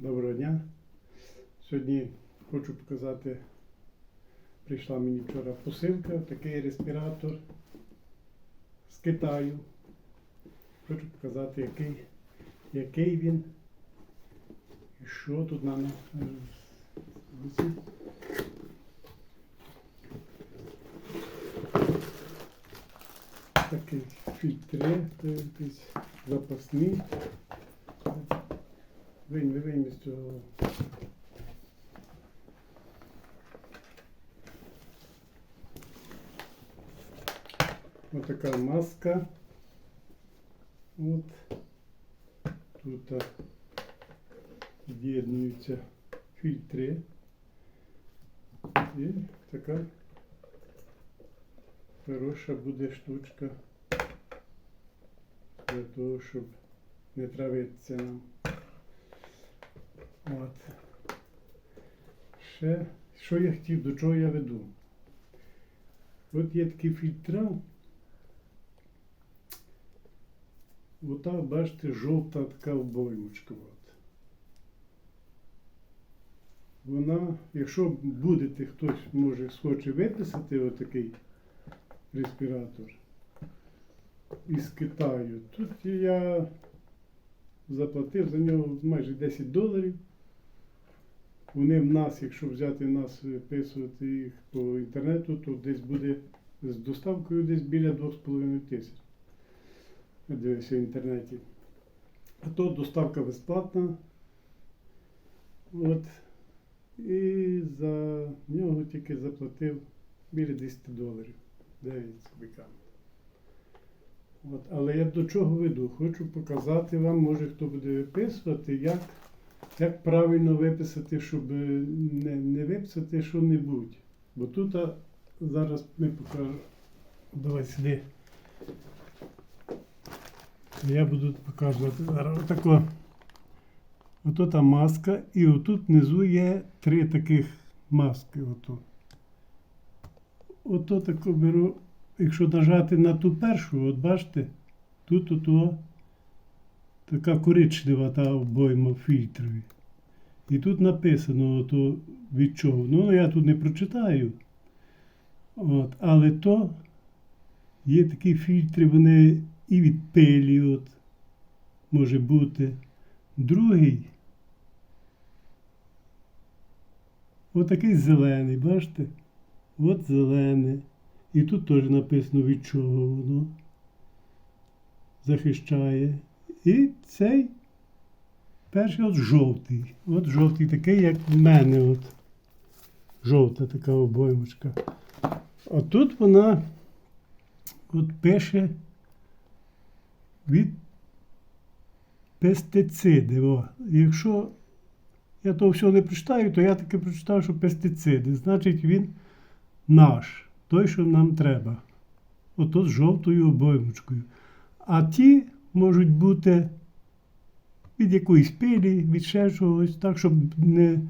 Доброго дня. Сьогодні хочу показати, прийшла мені вчора посилка, такий респіратор з Китаю. Хочу показати, який, який він і що тут на ньому. е. Такий фільтри, запасний. Винь, винь з цього. Ось така маска. От. Тут з'єднуються фільтри. І така хороша буде штучка для того, щоб не травитися нам. От. Ще, що я хотів, до чого я веду? От є такі фільтра. Ота, бачите, жовта така обоймочка. От. Вона, якщо будете, хтось може схоче виписати отакий респіратор із Китаю, тут я заплатив за нього майже 10 доларів. Вони в нас, якщо взяти нас, виписувати їх по інтернету, то десь буде з доставкою десь біля 2,5 тисяч. Дивився в інтернеті. А то доставка безплатна. От. І за нього тільки заплатив біля 10 доларів. 9 з кубиками. От, але я до чого веду? Хочу показати вам, може хто буде виписувати, як, як правильно виписати, щоб не, не виписати що-небудь. Бо тут а, зараз ми покажемо. Давай сюди. Я буду показувати зараз отако. Ото та маска, і отут внизу є три таких маски. Ото. Ото тако беру, якщо нажати на ту першу, от бачите, тут ото така коричнева та обойма фільтрові. І тут написано ото від чого. Ну, я тут не прочитаю. От, але то є такі фільтри, вони і від пилі, от, може бути. Другий. Отакий зелений, бачите? От зелене. І тут теж написано від чого воно захищає. І цей перший от жовтий. От жовтий такий, як в мене. От. Жовта така обоймочка. А тут вона от пише від пестициди. О. Якщо я то все не прочитаю, то я таки прочитав, що пестициди. Значить, він наш, той, що нам треба. Ото з жовтою обоймочкою. А ті можуть бути від якоїсь пилі, від ще чогось, так, щоб не,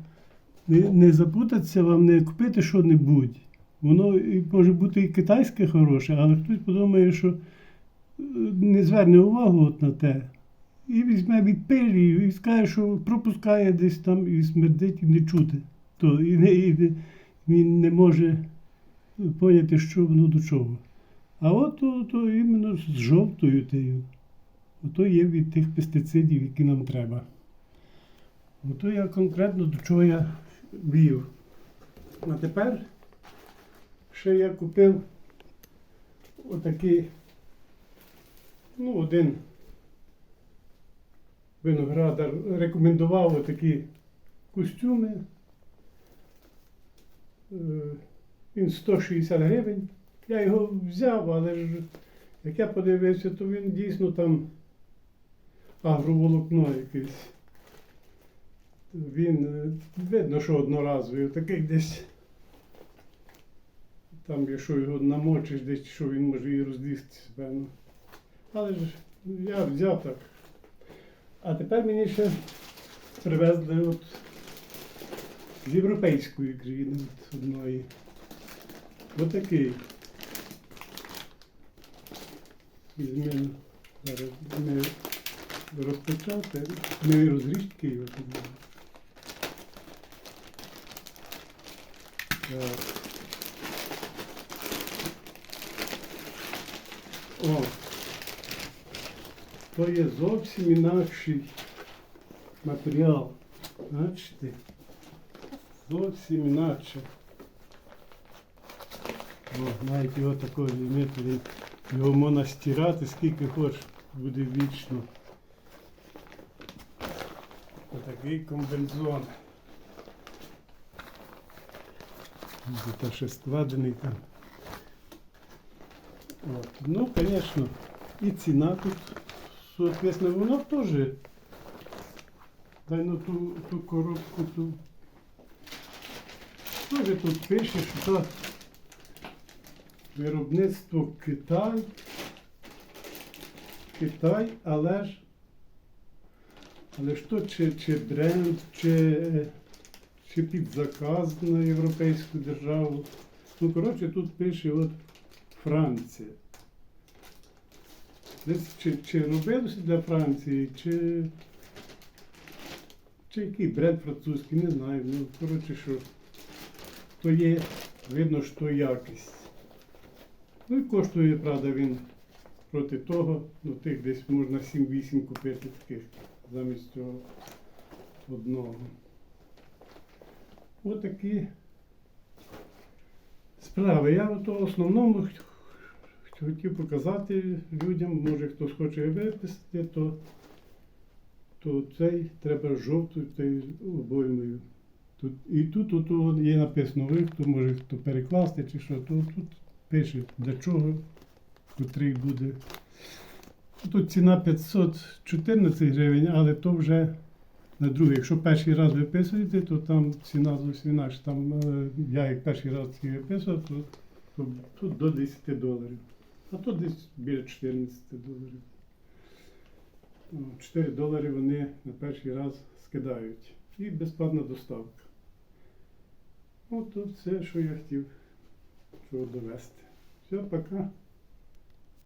не, не запутатися, вам не купити що-небудь. Воно може бути і китайське хороше, але хтось подумає, що е, не зверне увагу от на те. І візьме від пилі, і скаже, що пропускає десь там і смердить, і не чути. То, і, не, і не- він не може поняти, що воно до чого. А от то, то іменно з жовтою тею. Ото є від тих пестицидів, які нам треба. Ото я конкретно до чого я вів. А тепер ще я купив отакий, ну, один виноградар рекомендував отакі костюми. Е, Він 160 гривень. Я його взяв, але ж як я подивився, то він дійсно там агроволокно якесь. Він е, видно, що одноразовий, такий десь. Там, якщо його намочиш, десь що він може і роздістися, певно. Але ж я взяв так. А тепер мені ще привезли от з європейської країни от одної. Отакий. Візьмемо зараз розпочати, не розрізки його тут. Е, о, то є зовсім інакший матеріал. Бачите? Зовсім інакше. О, навіть його такого візьмете, його можна стирати, скільки хочеш, буде вічно. Отакий комбинзон. Це ще складений там. От. Ну, звісно, і ціна тут, соответственно, воно теж. Дай ну ту, ту коробку ту. Теж тут пише, що то виробництво Китай. Китай, але ж. Але ж то чи, чи бренд, чи, чи під заказ на європейську державу. Ну, коротше, тут пише от Франція. Десь чи, чи робилося для Франції, чи, чи який бренд французький, не знаю. Ну, коротше, що то є, видно, що якість. Ну і коштує, правда, він проти того, ну тих десь можна 7-8 купити таких замість цього одного. Отакі справи. Я в основному хотів показати людям, може хтось хоче виписати, то, то цей треба жовтою тою обоймою. Тут, і тут ото є написано ви, хто може хто перекласти чи що, то тут пише для чого, котрий буде. Тут ціна 514 гривень, але то вже на другий. Якщо перший раз виписуєте, то там ціна зовсім інакша. Там е, я як перший раз ці виписував, то, то тут до 10 доларів. А тут десь біля 14 доларів. 4 долари вони на перший раз скидають. І безплатна доставка. От все, що я хотів довести. Все, пока.